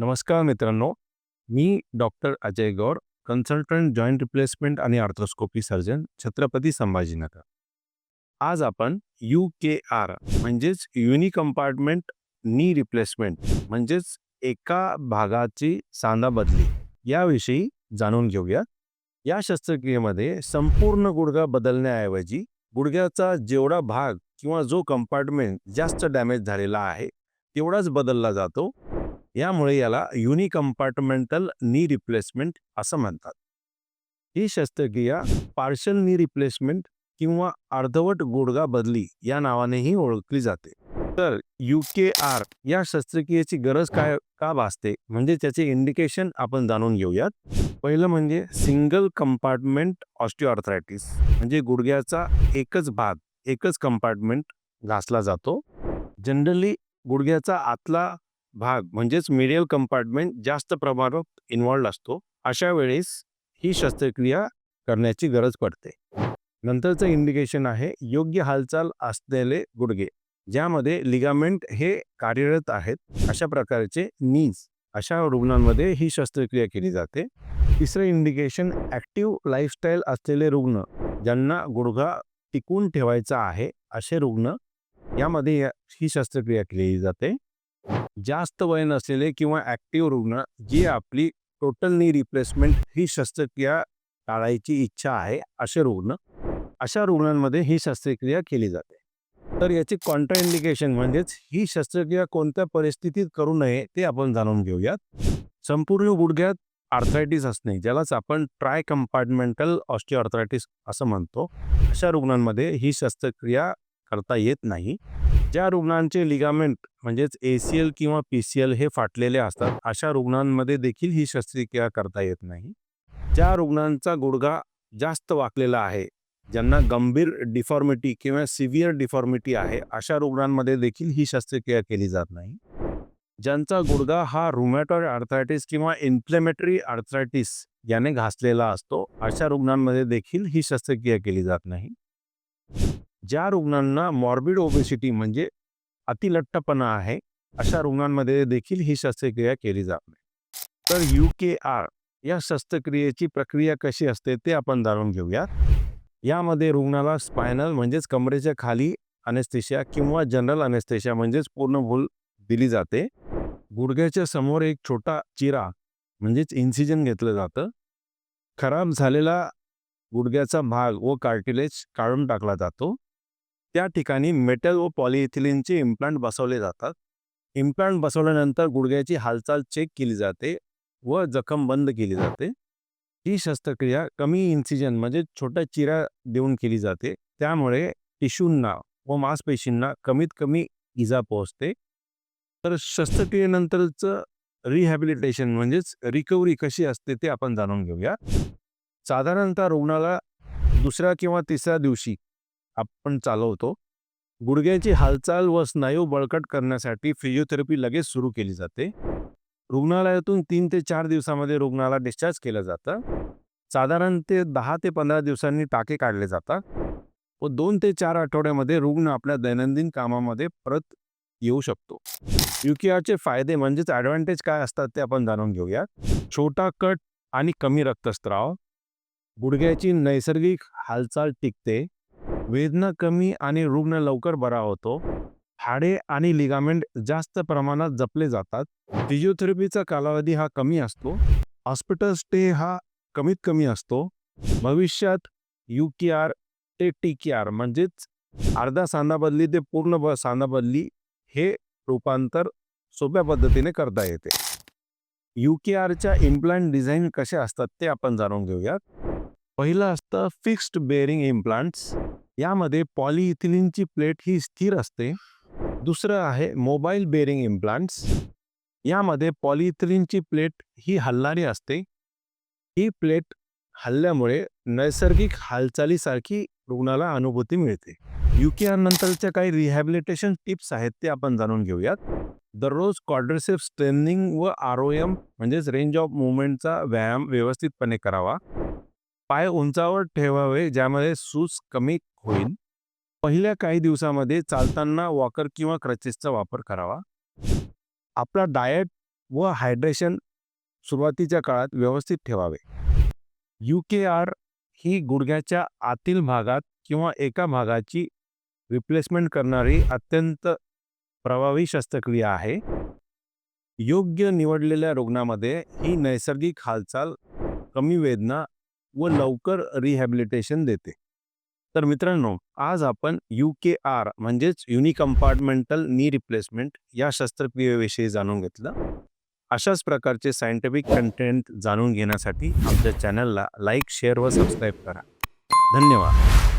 नमस्कार मित्रांनो मी doctor Ajay Gaur consultant joint replacement आणि आर्थ्रोस्कोपी सर्जन छत्रपती संभाजीनगर. आज आपण यू के आर म्हणजेच युनी कंपार्टमेंट नी रिप्लेसमेंट म्हणजेच एका भागाची सांधा बदली याविषयी जाणून घेऊया. या शस्त्रक्रियेमध्ये संपूर्ण गुडघा बदलण्याऐवजी गुडघ्याचा जेवढा भाग किंवा जो कंपार्टमेंट जास्त डॅमेज झालेला आहे तेवढाच बदलला जातो. यामुळे याला युनी कंपार्टमेंटल नी रिप्लेसमेंट असं म्हणतात. ही शस्त्रक्रिया पार्शल नी रिप्लेसमेंट किंवा अर्धवट गुडगा बदली या नावानेही ओळखली जाते. तर यू के आर या शस्त्रक्रियेची गरज काय का भासते? म्हणजे त्याचे इंडिकेशन आपण जाणून घेऊयात. पहिलं म्हणजे सिंगल कंपार्टमेंट ऑस्टिओआर्थरायटिस म्हणजे गुडघ्याचा एकच भाग एकच कंपार्टमेंट घासला जातो. जनरली गुडघ्याचा आतला भाग म्हणजेच मिडियल कंपार्टमेंट जास्त प्रमाणात इन्व्हॉल्ड असतो. अशा वेळेस ही शस्त्रक्रिया करण्याची गरज पडते. नंतरचं इंडिकेशन आहे योग्य हालचाल असलेले गुडघे ज्यामध्ये लिगामेंट हे कार्यरत आहेत. अशा प्रकारचे नीज अशा रुग्णांमध्ये ही शस्त्रक्रिया केली जाते. तिसरं इंडिकेशन ॲक्टिव्ह लाईफस्टाईल असलेले रुग्ण ज्यांना गुडघा टिकून ठेवायचा आहे असे रुग्ण यामध्ये ही शस्त्रक्रिया केली जाते. जास्त वय नसलेले किंवा ॲक्टिव्ह रुग्ण जी आपली टोटल नी रिप्लेसमेंट ही शस्त्रक्रिया टाळायची इच्छा आहे असे रुग्ण अशा रुग्णांमध्ये ही शस्त्रक्रिया केली जाते. तर याची कॉन्ट्राइंडिकेशन म्हणजेच ही शस्त्रक्रिया कोणत्या परिस्थितीत करू नये ते आपण जाणून घेऊयात. संपूर्ण गुडघ्यात आर्थरायटिस असणे ज्यालाच आपण ट्राय कंपार्टमेंटल ऑस्टिओआर्थरायटिस असं म्हणतो अशा रुग्णांमध्ये ही शस्त्रक्रिया करता येत नाही. ज्या रुग्णांचे लिगामेंट म्हणजेच ए सी एल किंवा पी सी एल हे फाटलेले असतात अशा रुग्णांमध्ये देखील ही शस्त्रक्रिया करता येत नाही. ज्या रुग्णांचा गुडघा जास्त वाकलेला आहे ज्यांना गंभीर डिफॉर्मिटी किंवा सिव्हिअर डिफॉर्मिटी आहे अशा रुग्णांमध्ये देखील ही शस्त्रक्रिया केली जात नाही. ज्यांचा गुडघा हा रुमॅटॉइड अर्थरायटिस किंवा इन्फ्लेमेटरी अर्थरायटिस याने घासलेला असतो अशा रुग्णांमध्ये देखील ही शस्त्रक्रिया केली जात नाही. ज्या रुग्णांना मॉर्बिड ओबेसिटी म्हणजे अतिलट्टपणा आहे अशा रुग्णांमध्ये देखील ही शस्त्रक्रिया केली जात नाही. तर यू के आर या शस्त्रक्रियेची प्रक्रिया कशी असते ते आपण जाणून घेऊयात. यामध्ये रुग्णाला स्पायनल म्हणजेच कमरेच्या खाली अनेस्थेशिया किंवा जनरल अनेस्थेशिया म्हणजेच पूर्ण भूल दिली जाते. गुडघ्याच्या समोर एक छोटा चिरा म्हणजेच इन्सिजन घेतलं जातं. खराब झालेला गुडघ्याचा भाग व कार्टिलेज काढून टाकला जातो. त्या ठिकाणी मेटल व पॉलिथिलिनचे इम्प्लांट बसवले जातात. इम्प्लांट बसवल्यानंतर गुडघ्याची हालचाल चेक केली जाते व जखम बंद केली जाते. ही शस्त्रक्रिया कमी इन्सिजन म्हणजे छोट्या चिरा देऊन केली जाते. त्यामुळे टिश्यूंना व मांसपेशींना कमीत कमी इजा पोहोचते. तर शस्त्रक्रियेनंतरचं रिहॅबिलिटेशन म्हणजेच रिकव्हरी कशी असते ते आपण जाणून घेऊया. साधारणतः रुग्णाला दुसऱ्या किंवा तिसऱ्या दिवशी आपण चालवतो. गुडघ्याची हालचाल व स्नायू बळकट करण्यासाठी फिजिओथेरपी लगेच सुरू केली जाते. रुग्णालयातून तीन ते चार दिवसामध्ये रुग्णाला डिस्चार्ज केलं जातं. साधारण ते दहा ते पंधरा दिवसांनी टाके काढले जातात व दोन ते चार आठवड्यामध्ये रुग्ण आपल्या दैनंदिन कामामध्ये परत येऊ शकतो. युकेआरचे फायदे म्हणजेच ॲडव्हान्टेज काय असतात ते आपण जाणून घेऊया छोटा कट आणि कमी रक्तस्राव. गुडघ्याची नैसर्गिक हालचाल टिकते. वेदना कमी आणि रुग्ण लवकर बरा होतो. हाडे आणि लिगामेंट जास्त प्रमाणात जपले जातात. फिजिओथेरपीचा कालावधी हा कमी असतो. हॉस्पिटल स्टे हा कमीत कमी असतो. भविष्यात यू के आर ते टी के आर म्हणजेच अर्धा सांधा बदली ते पूर्ण ब सांधा बदली हे रूपांतर सोप्या पद्धतीने करता येते. यू के आरच्या इम्प्लांट डिझाईन कसे असतात ते आपण जाणून घेऊयात. पहिलं असतं फिक्स्ड बेअरिंग इम्प्लांट्स. यामध्ये पॉलिइथिलिनची प्लेट ही स्थिर असते. दुसरं आहे मोबाईल बेअरिंग इम्प्लांट्स. यामध्ये पॉलिइथिलिनची प्लेट ही हलणारी असते. ही प्लेट हल्ल्यामुळे नैसर्गिक हालचालीसारखी रुग्णाला अनुभूती मिळते. यू के आर नंतरच्या काही रिहॅबिलिटेशन टिप्स आहेत ते आपण जाणून घेऊयात. दररोज क्वाड्रेसेप स्ट्रेनिंग व आर ओ एम म्हणजेच रेंज ऑफ मुवमेंटचा व्यायाम व्यवस्थितपणे करावा. पाय उंचावर ठेवावे ज्यामध्ये सूज कमी होईल. पहिल्या काही दिवसामध्ये चालताना वॉकर किंवा क्रचेसचा वापर करावा. आपला डाएट व हायड्रेशन सुरुवातीच्या काळात व्यवस्थित ठेवावे. यू के आर ही गुडघ्याच्या आतील भागात किंवा एका भागाची रिप्लेसमेंट करणारी अत्यंत प्रभावी शस्त्रक्रिया आहे. योग्य निवडलेल्या रुग्णामध्ये ही नैसर्गिक हालचाल कमी वेदना व लवकर रिहॅबिलिटेशन देते. तर मित्रांनो आज आपण यू के आर म्हणजेच युनिकम्पार्टमेंटल नी रिप्लेसमेंट या शस्त्रक्रियेविषयी जाणून घेतलं. अशाच प्रकारचे सायंटिफिक कंटेंट जाणून घेण्यासाठी आमच्या चॅनलला लाईक शेअर व सबस्क्राईब करा. धन्यवाद.